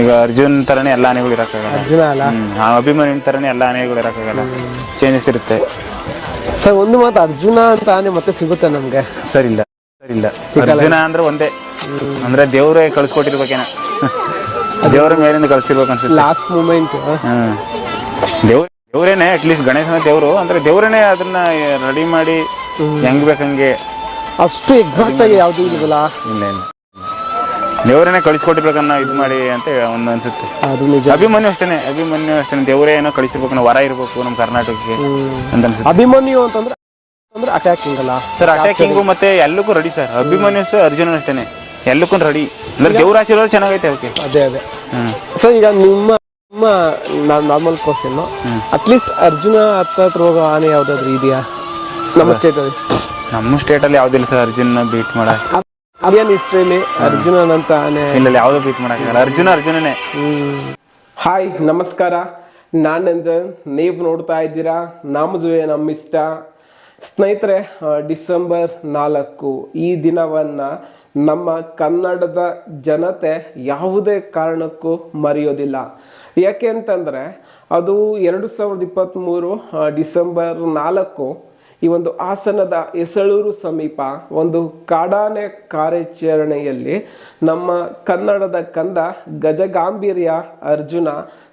ಈಗ ಅರ್ಜುನ್ ತರನೇ ಎಲ್ಲ ಆನೆಗಳು ಇರಕ್ಕಾಗಲ್ಲ. ಅರ್ಜುನ ಅಲ್ಲ? ಹ್ಮ್ ಆ ಅಭಿಮನ್ಯುನ್ ತರನೇ ಎಲ್ಲ ಆನೆಗಳು ಇರಕ್ಕಾಗಲ್ಲ. ಚೇಂಜಸ್ ಇರುತ್ತೆ. ಸರ್ ಒಂದು ಮಾತು ಅರ್ಜುನ ಅಂತ ಆನೆ ಮತ್ತೆ ಸಿಗುತ್ತೆ ನಮ್ಗೆ? ಸರಿ ಇಲ್ಲ ಸರಿ ಇಲ್ಲ ಅರ್ಜುನ ಅಂದ್ರೆ ಒಂದೇ. ಅಂದ್ರೆ ದೇವರೇ ಕಳ್ಸಿಕೊಟ್ಟಿರ್ಬೇಕೇನ? ದೇವ್ರ ಮೇಲಿಂದ ಕಳ್ಸಿರ್ಬೇಕು ಅನ್ಸುತ್ತೆ. ಲಾಸ್ಟ್ ಮೂಮೆಂಟ್ ಹ್ಮ್. ದೇವ್ರ ದೇವ್ರೇನೆ ಅಟ್ಲೀಸ್ಟ್ ಗಣೇಶನ ದೇವ್ರು. ಅಂದ್ರೆ ದೇವ್ರೇನೆ ಅದನ್ನ ರೆಡಿ ಮಾಡಿ ಹೆಂಗ್ ಬೇಕಂಗೆ ಅಷ್ಟು ಎಕ್ಸಾಕ್ಟ್ ಆಗಿ ಯಾವ್ದು ಇಲ್ವಲ್ಲ ಇಲ್ಲ ಇಲ್ಲ. ದೇವ್ರೇನೆ ಕಳಿಸ್ಕೊಟ್ಟಿರ್ಬೇಕನ್ನ ಇದು ಮಾಡಿ ಅಂತ ಒಂದು ಅನ್ಸುತ್ತೆ. ಅದು ನಿಜ. ಅಭಿಮನ್ಯು ಅಷ್ಟೇನೆ ಅಭಿಮನ್ಯು ಅಷ್ಟೇ ದೇವರೇ ಏನೋ ಕಳಿಸಿರ್ಬೇಕು ನಾವು ವರ ಇರ್ಬೇಕು ನಮ್ಮ ಕರ್ನಾಟಕಕ್ಕೆ ಅಂತ ಅನ್ಸುತ್ತೆ. ಅಭಿಮನ್ಯು ಅಂತಂದ್ರೆ ಅಂದ್ರೆ ಅಟ್ಯಾಕಿಂಗ್ ಅಲ್ಲ? ಸರ್ ಅಟ್ಯಾಕಿಂಗು ಮತ್ತೆ ಎಲ್ಲಕ್ಕೂ ready sir Abhimanyu sir Arjuna ಅಷ್ಟೇನೆ. ಎಲ್ಲಕ್ಕೂ ರೆಡಿ ಅಂದ್ರೆ ದೇವ್ರ ಆಶೀರ್ವಾದ ಚೆನ್ನಾಗೈತೆ ಅವಕ್ಕೆ ಅದೇ ಅದೇ. ಸೊ ಈಗ ನಿಮ್ಮ ನಿಮ್ಮ ನಾರ್ಮಲ್ ಕ್ವಶನ್ ಅಟ್ಲೀಸ್ಟ್ ಅರ್ಜುನ ಹತ್ತತ್ರ ರೋಗ ಹೋಗೋ ಆನೆ ಯಾವ್ದಾದ್ರು ಇದೆಯಾ? ನಮ್ಮ ಸ್ಟೇಟ್ ಅಲ್ಲಿ. ನಮ್ಮ ಸ್ಟೇಟ್ ಅಲ್ಲಿ ಯಾವ್ದಿಲ್ಲ ಸರ್ ಅರ್ಜುನ್ ಬೀಟ್ ಮಾಡ ಇಂಡಿಯನ್ ಹಿಸ್ಟ್ರಿಲಿ ಆನೆ. ಇಲ್ಲ ಯಾವ್ದು ಬೀಟ್ ಮಾಡಕ್ಕಾಗಲ್ಲ. ಅರ್ಜುನ ಅರ್ಜುನನೇ. ಹಾಯ್ ನಮಸ್ಕಾರ. ನಾನಂದ್ರೆ ನೀವು ನೋಡ್ತಾ ಇದ್ದೀರಾ? ನಮ್ಮದುವೆ ನಮ್ಮ ಇಷ್ಟ ಸ್ನೇಹಿತರೆ ಡಿಸೆಂಬರ್ ನಾಲ್ಕು ಈ ದಿನವನ್ನ ನಮ್ಮ ಕನ್ನಡದ ಜನತೆ ಯಾವುದೇ ಕಾರಣಕ್ಕೂ ಮರೆಯೋದಿಲ್ಲ. ಯಾಕೆ ಅಂತಂದ್ರೆ ಅದು ಎರಡು ಸಾವಿರದ ಇಪ್ಪತ್ತ್ಮೂರು ಡಿಸೆಂಬರ್ ನಾಲ್ಕು ಈ ಒಂದು ಹಾಸನದ ಎಸಳೂರು ಸಮೀಪ ಒಂದು ಕಾಡಾನೆ ಕಾರ್ಯಾಚರಣೆಯಲ್ಲಿ ನಮ್ಮ ಕನ್ನಡದ ಕಂದ ಗಜಗಾಂಭೀರ್ಯ ಅರ್ಜುನ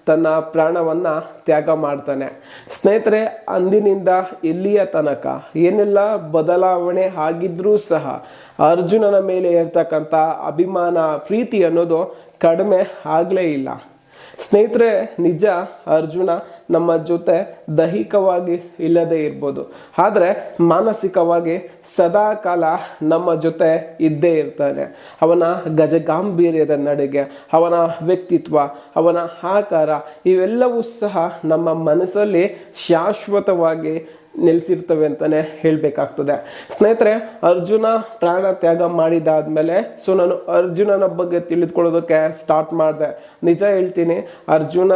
ತನ್ನ ಪ್ರಾಣವನ್ನ ತ್ಯಾಗ ಮಾಡ್ತಾನೆ. ಸ್ನೇಹಿತರೆ, ಅಂದಿನಿಂದ ಇಲ್ಲಿಯ ತನಕ ಏನೆಲ್ಲ ಬದಲಾವಣೆ ಆಗಿದ್ರೂ ಸಹ ಅರ್ಜುನನ ಮೇಲೆ ಇರ್ತಕ್ಕಂಥ ಅಭಿಮಾನ, ಪ್ರೀತಿ ಅನ್ನೋದು ಕಡಿಮೆ ಆಗಲೇ ಇಲ್ಲ. ಸ್ನೇಹಿತರೆ, ನಿಜ ಅರ್ಜುನ ನಮ್ಮ ಜೊತೆ ದೈಹಿಕವಾಗಿ ಇಲ್ಲದೇ ಇರ್ಬೋದು. ಆದರೆ ಮಾನಸಿಕವಾಗಿ ಸದಾ ಕಾಲ ನಮ್ಮ ಜೊತೆ ಇದ್ದೇ ಇರ್ತಾನೆ. ಅವನ ಗಜಗಾಂಭೀರ್ಯದ ನಡೆಗೆ, ಅವನ ವ್ಯಕ್ತಿತ್ವ, ಅವನ ಆಕಾರ ಇವೆಲ್ಲವೂ ಸಹ ನಮ್ಮ ಮನಸ್ಸಲ್ಲಿ ಶಾಶ್ವತವಾಗಿ ನೆಲೆಸಿರ್ತವೆ ಅಂತಲೇ ಹೇಳಬೇಕಾಗ್ತದೆ. ಸ್ನೇಹಿತರೆ, ಅರ್ಜುನ ಪ್ರಾಣ ತ್ಯಾಗ ಮಾಡಿದಾದ್ಮೇಲೆ ಸೊ ನಾನು ಅರ್ಜುನನ ಬಗ್ಗೆ ತಿಳಿದುಕೊಳ್ಳೋದಕ್ಕೆ ಸ್ಟಾರ್ಟ್ ಮಾಡಿದೆ. ನಿಜ ಹೇಳ್ತೀನಿ, ಅರ್ಜುನ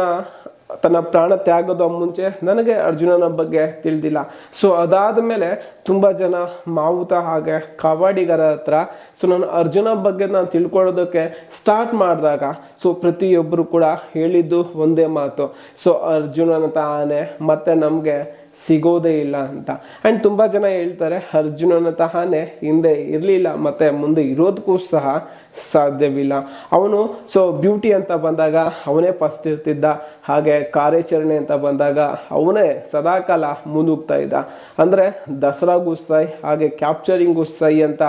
ತನ್ನ ಪ್ರಾಣ ತ್ಯಾಗದ ಮುಂಚೆ ನನಗೆ ಅರ್ಜುನನ ಬಗ್ಗೆ ತಿಳಿದಿಲ್ಲ. ಸೊ ಅದಾದ ಮೇಲೆ ತುಂಬ ಜನ ಮಾವುತ ಹಾಗೆ ಕಬಡ್ಡಿಗರ ಹತ್ರ ಸೊ ನಾನು ಅರ್ಜುನ ಬಗ್ಗೆ ನಾನು ತಿಳ್ಕೊಳ್ಳೋದಕ್ಕೆ ಸ್ಟಾರ್ಟ್ ಮಾಡಿದಾಗ ಸೊ ಪ್ರತಿಯೊಬ್ಬರು ಕೂಡ ಹೇಳಿದ್ದು ಒಂದೇ ಮಾತು. ಸೊ ಅರ್ಜುನನ ತಾನೆ, ಮತ್ತು ನಮಗೆ ಸಿಗೋದೇ ಇಲ್ಲ ಅಂತ. ಆ್ಯಂಡ್ ತುಂಬ ಜನ ಹೇಳ್ತಾರೆ, ಅರ್ಜುನನ ತಹಾನೇ ಹಿಂದೆ ಇರಲಿಲ್ಲ, ಮತ್ತು ಮುಂದೆ ಇರೋದಕ್ಕೂ ಸಹ ಸಾಧ್ಯವಿಲ್ಲ. ಅವನು ಸೊ ಬ್ಯೂಟಿ ಅಂತ ಬಂದಾಗ ಅವನೇ ಫಸ್ಟ್ ಇರ್ತಿದ್ದ, ಹಾಗೆ ಕಾರ್ಯಾಚರಣೆ ಅಂತ ಬಂದಾಗ ಅವನೇ ಸದಾಕಾಲ ಮುನ್ನುಗ್ತಾ ಇದ್ದ. ಅಂದರೆ ದಸರಾಗೂ ಸೈ, ಹಾಗೆ ಕ್ಯಾಪ್ಚರಿಂಗ್ ಸೈ ಅಂತ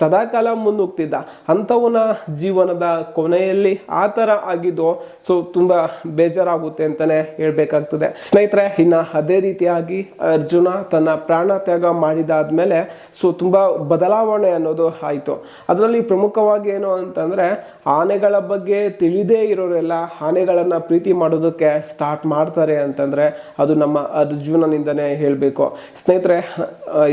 ಸದಾಕಾಲ ಮುನ್ನುಗ್ತಿದ್ದ ಅಂಥವನ ಜೀವನದ ಕೊನೆಯಲ್ಲಿ ಆ ಥರ ಆಗಿದ್ದು ಸೊ ತುಂಬ ಬೇಜಾರಾಗುತ್ತೆ ಅಂತಲೇ ಹೇಳಬೇಕಾಗ್ತದೆ. ಸ್ನೇಹಿತರೆ, ಇನ್ನು ಅದೇ ರೀತಿಯಾಗಿ ಅರ್ಜುನ ತನ್ನ ಪ್ರಾಣ ತ್ಯಾಗ ಮಾಡಿದಾದ್ಮೇಲೆ ಸೊ ತುಂಬ ಬದಲಾವಣೆ ಅನ್ನೋದು ಆಯಿತು. ಅದರಲ್ಲಿ ಪ್ರಮುಖವಾಗಿ ಏನು ಅಂತಂದರೆ ಆನೆಗಳ ಬಗ್ಗೆ ತಿಳಿದೇ ಇರೋರೆಲ್ಲ ಆನೆಗಳನ್ನು ಪ್ರೀತಿ ಮಾಡೋದಕ್ಕೆ ಸ್ಟಾರ್ಟ್ ಮಾಡ್ತಾರೆ ಅಂತಂದರೆ ಅದು ನಮ್ಮ ಅರ್ಜುನನಿಂದನೇ ಹೇಳಬೇಕು. ಸ್ನೇಹಿತರೆ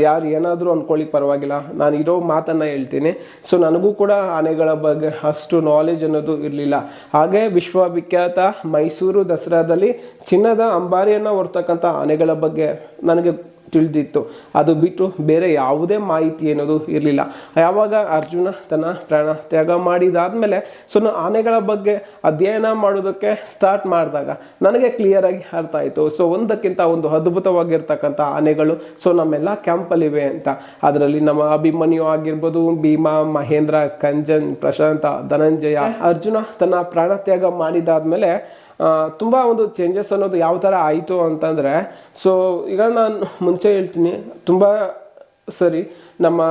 ಯಾರು ಏನಾದರೂ ಅಂದ್ಕೊಳ್ಳಿ ಪರವಾಗಿಲ್ಲ. ನಾನು ಇರೋ ಮಾತನ್ನು ಹೇಳ್ತೀನಿ. ಸೊ ನನಗೂ ಕೂಡ ಆನೆಗಳ ಬಗ್ಗೆ ಅಷ್ಟು ನಾಲೆಜ್ ಅನ್ನೋದು ಇರಲಿಲ್ಲ. ಹಾಗೆ ವಿಶ್ವವಿಖ್ಯಾತ ಮೈಸೂರು ದಸರಾದಲ್ಲಿ ಚಿನ್ನದ ಅಂಬಾರಿಯನ್ನು ಹೊರ್ತಕ್ಕಂಥ ಆನೆಗಳ ಬಗ್ಗೆ ನನಗೆ ತಿಳಿದಿತ್ತು. ಅದು ಬಿಟ್ಟು ಬೇರೆ ಯಾವುದೇ ಮಾಹಿತಿ ಅನ್ನೋದು ಇರಲಿಲ್ಲ. ಯಾವಾಗ ಅರ್ಜುನ ತನ್ನ ಪ್ರಾಣ ತ್ಯಾಗ ಮಾಡಿದಾದಮೇಲೆ ಸೊ ಆನೆಗಳ ಬಗ್ಗೆ ಅಧ್ಯಯನ ಮಾಡೋದಕ್ಕೆ ಸ್ಟಾರ್ಟ್ ಮಾಡಿದಾಗ ನನಗೆ ಕ್ಲಿಯರಾಗಿ ಅರ್ಥ ಆಯಿತು. ಸೊ ಒಂದಕ್ಕಿಂತ ಒಂದು ಅದ್ಭುತವಾಗಿರ್ತಕ್ಕಂಥ ಆನೆಗಳು ಸೊ ನಮ್ಮೆಲ್ಲ ಕ್ಯಾಂಪಲ್ಲಿವೆ ಅಂತ. ಅದರಲ್ಲಿ ನಮ್ಮ ಅಭಿಮನ್ಯು ಆಗಿರ್ಬೋದು, ಭೀಮಾ, ಮಹೇಂದ್ರ, ಕಂಜನ್, ಪ್ರಶಾಂತ, ಧನಂಜಯ, ಅರ್ಜುನ ತನ್ನ ಪ್ರಾಣ ತ್ಯಾಗ ಮಾಡಿದಾದ್ಮೇಲೆ ತುಂಬ ಒಂದು ಚೇಂಜಸ್ ಅನ್ನೋದು ಯಾವ ಥರ ಆಯಿತು ಅಂತಂದರೆ ಸೊ ಈಗ ನಾನು ಮುಂಚೆ ಹೇಳ್ತೀನಿ, ತುಂಬ ಸರಿ ನಮ್ಮ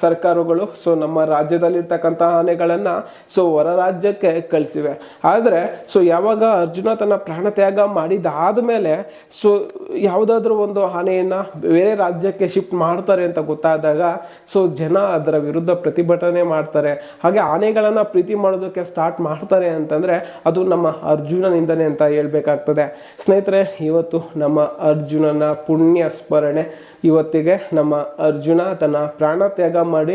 ಸರ್ಕಾರಗಳು ಸೊ ನಮ್ಮ ರಾಜ್ಯದಲ್ಲಿರ್ತಕ್ಕಂಥ ಆನೆಗಳನ್ನು ಸೊ ಹೊರ ರಾಜ್ಯಕ್ಕೆ ಕಳಿಸಿವೆ. ಆದರೆ ಸೊ ಯಾವಾಗ ಅರ್ಜುನ ತನ್ನ ಪ್ರಾಣ ತ್ಯಾಗ ಮಾಡಿದಾದ ಮೇಲೆ ಸೊ ಯಾವುದಾದ್ರೂ ಒಂದು ಆನೆಯನ್ನು ಬೇರೆ ರಾಜ್ಯಕ್ಕೆ ಶಿಫ್ಟ್ ಮಾಡ್ತಾರೆ ಅಂತ ಗೊತ್ತಾದಾಗ ಸೊ ಜನ ಅದರ ವಿರುದ್ಧ ಪ್ರತಿಭಟನೆ ಮಾಡ್ತಾರೆ. ಹಾಗೆ ಆನೆಗಳನ್ನು ಪ್ರೀತಿ ಮಾಡೋದಕ್ಕೆ ಸ್ಟಾರ್ಟ್ ಮಾಡ್ತಾರೆ ಅಂತಂದರೆ, ಅದು ನಮ್ಮ ಅರ್ಜುನನಿಂದನೇ ಅಂತ ಹೇಳ್ಬೇಕಾಗ್ತದೆ. ಸ್ನೇಹಿತರೆ, ಇವತ್ತು ನಮ್ಮ ಅರ್ಜುನನ ಪುಣ್ಯ ಸ್ಮರಣೆ ಇವತ್ತಿಗೆ ನಮ್ಮ ಅರ್ಜುನ ತನ್ನ ಪ್ರಾಣ ತ್ಯಾಗ ಮಾಡಿ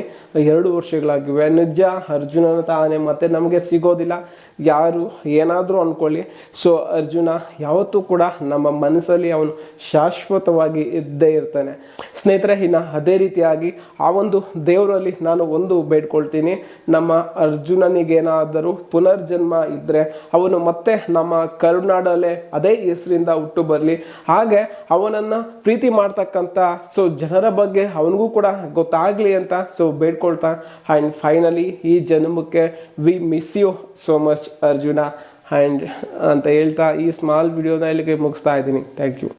ಎರಡು ವರ್ಷಗಳಾಗಿವೆ. ನಿಜ ಅರ್ಜುನನ ತಾನೇ, ಮತ್ತೆ ನಮಗೆ ಸಿಗೋದಿಲ್ಲ. ಯಾರು ಏನಾದರೂ ಅಂದ್ಕೊಳ್ಳಿ ಸೊ ಅರ್ಜುನ ಯಾವತ್ತೂ ಕೂಡ ನಮ್ಮ ಮನಸ್ಸಲ್ಲಿ ಅವನು ಶಾಶ್ವತವಾಗಿ ಇದ್ದೇ ಇರ್ತಾನೆ. ಸ್ನೇಹಿತರೆ, ಇನ್ನು ಅದೇ ರೀತಿಯಾಗಿ ಆ ಒಂದು ದೇವರಲ್ಲಿ ನಾನು ಒಂದು ಬೇಡ್ಕೊಳ್ತೀನಿ. ನಮ್ಮ ಅರ್ಜುನನಿಗೇನಾದರೂ ಪುನರ್ಜನ್ಮ ಇದ್ದರೆ ಅವನು ಮತ್ತೆ ನಮ್ಮ ಕರುನಾಡಲ್ಲೇ ಅದೇ ಹೆಸರಿಂದ ಹುಟ್ಟು ಬರಲಿ. ಹಾಗೆ ಅವನನ್ನು ಪ್ರೀತಿ ಮಾಡ್ತಕ್ಕಂಥ ಸೊ ಜನರ ಬಗ್ಗೆ ಅವನಿಗೂ ಕೂಡ ಗೊತ್ತಾಗಲಿ ಅಂತ ಸೊ ಬೇಡ್ಕೊಳ್ತಾ. ಆ್ಯಂಡ್ ಫೈನಲಿ ಈ ಜನ್ಮಕ್ಕೆ we miss you so much Arjuna. And ಅಂತ ಹೇಳ್ತಾ ಈ ಸ್ಮಾಲ್ ವಿಡಿಯೋನ ಇಲ್ಲಿಗೆ ಮುಗಿಸ್ತಾ ಇದ್ದೀನಿ. Thank you